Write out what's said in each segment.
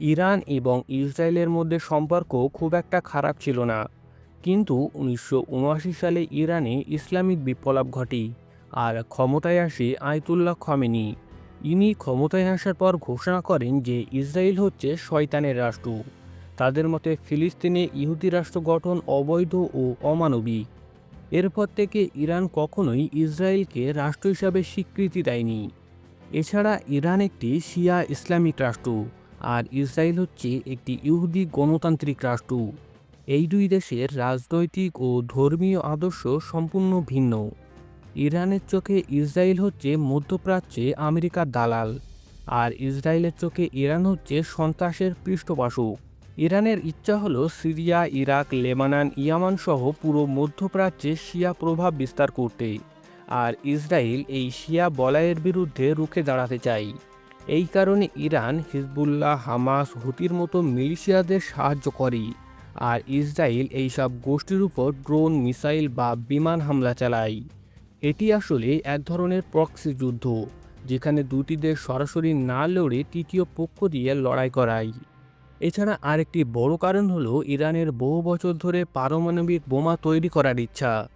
Iran এবং ইসরায়েলের মধ্যে সম্পর্ক খুব একটা খারাপ ছিল না। কিন্তু উনিশশো উনআশি সালে ইরানে ইসলামিক বিপ্লব ঘটে আর ক্ষমতায় আসে আয়তুল্লাহ খমেনি। ইনি ক্ষমতায় আসার পর ঘোষণা করেন যে ইসরায়েল হচ্ছে শয়তানের রাষ্ট্র। তাদের মতে ফিলিস্তিনে ইহুদি রাষ্ট্র গঠন অবৈধ ও অমানবিক। এরপর থেকে ইরান কখনোই ইসরায়েলকে রাষ্ট্র হিসাবে স্বীকৃতি দেয়নি। এছাড়া ইরান একটি শিয়া ইসলামিক রাষ্ট্র। আর ইসরায়েল হচ্ছে একটি ইহুদি গণতান্ত্রিক রাষ্ট্র। এই দুই দেশের রাজনৈতিক ও ধর্মীয় আদর্শ সম্পূর্ণ ভিন্ন। ইরানের চোখে ইসরায়েল হচ্ছে মধ্যপ্রাচ্যে আমেরিকার দালাল, আর ইসরায়েলের চোখে ইরান হচ্ছে সন্ত্রাসের পৃষ্ঠপোষক। ইরানের ইচ্ছা হলো সিরিয়া, ইরাক, লেবানন, ইয়ামান সহ পুরো মধ্যপ্রাচ্যে শিয়া প্রভাব বিস্তার করতে, আর ইসরায়েল এই শিয়া বলয়ের বিরুদ্ধে রুখে দাঁড়াতে চায়। এই কারণে ইরান, হিজবুল্লাহ, হামাস, হুতির মতো মিলিশিয়াদের সাহায্য করে। আর ইসরায়েল এইসব গোষ্ঠীর উপর ড্রোন, মিসাইল বা বিমান হামলা চালায়। এটি আসলে এক ধরনের প্রক্সি যুদ্ধ, যেখানে দুটি দেশ সরাসরি না লড়ে তৃতীয় পক্ষ দিয়ে লড়াই করায়। এছাড়া আরেকটি বড় কারণ হলো ইরানের বহু বছর ধরে পারমাণবিক বোমা তৈরি করার ইচ্ছা।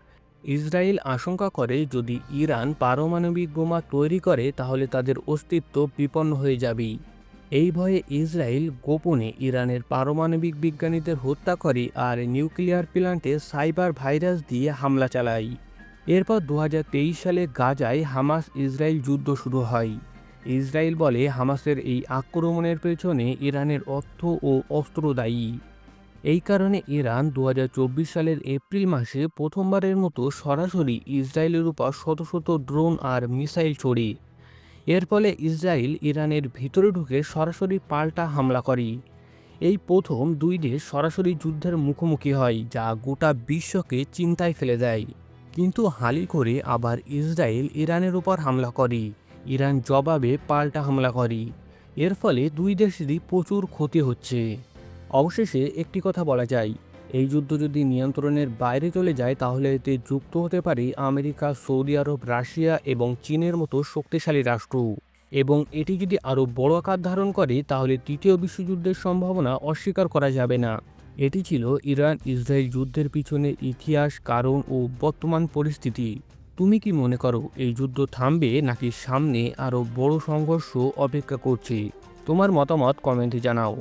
ইসরায়েল আশঙ্কা করে যদি ইরান পারমাণবিক বোমা তৈরি করে, তাহলে তাদের অস্তিত্ব বিপন্ন হয়ে যাবে এই ভয়ে ইসরায়েল গোপনে ইরানের পারমাণবিক বিজ্ঞানীদের হত্যা করে আর নিউক্লিয়ার প্ল্যান্টে সাইবার ভাইরাস দিয়ে হামলা চালায়। এরপর দু হাজার তেইশ সালে গাজায় হামাস ইসরায়েল যুদ্ধ শুরু হয়। ইসরায়েল বলে হামাসের এই আক্রমণের পেছনে ইরানের অর্থ ও অস্ত্র দায়ী এই কারণে ইরান দু হাজার চব্বিশ সালের এপ্রিল মাসে প্রথমবারের মতো সরাসরি ইসরায়েলের উপর শত শত ড্রোন আর মিসাইল ছড়ে এর ফলে ইসরায়েল ইরানের ভিতরে ঢুকে সরাসরি পাল্টা হামলা করে। এই প্রথম দুই দেশ সরাসরি যুদ্ধের মুখোমুখি হয়, যা গোটা বিশ্বকে চিন্তায় ফেলে দেয়। কিন্তু হালি করে আবার ইসরায়েল ইরানের উপর হামলা করে। ইরান জবাবে পাল্টা হামলা করে। এর ফলে দুই দেশেরই প্রচুর ক্ষতি হচ্ছে। অবশেষে একটি কথা বলা যায়। এই যুদ্ধ যদি নিয়ন্ত্রণের বাইরে চলে যায়, তাহলে এতে যুক্ত হতে পারে আমেরিকা, সৌদি আরব, রাশিয়া এবং চীনের মতো শক্তিশালী রাষ্ট্র। এবং এটি যদি আরও বড় আকার ধারণ করে, তাহলে তৃতীয় বিশ্বযুদ্ধের সম্ভাবনা অস্বীকার করা যাবে না। এটি ছিল ইরান ইসরায়েল যুদ্ধের পিছনে ইতিহাস, কারণ ও বর্তমান পরিস্থিতি। তুমি কি মনে করো, এই যুদ্ধ থামবে নাকি সামনে আরও বড় সংঘর্ষ অপেক্ষা করছে? তোমার মতামত কমেন্টে জানাও।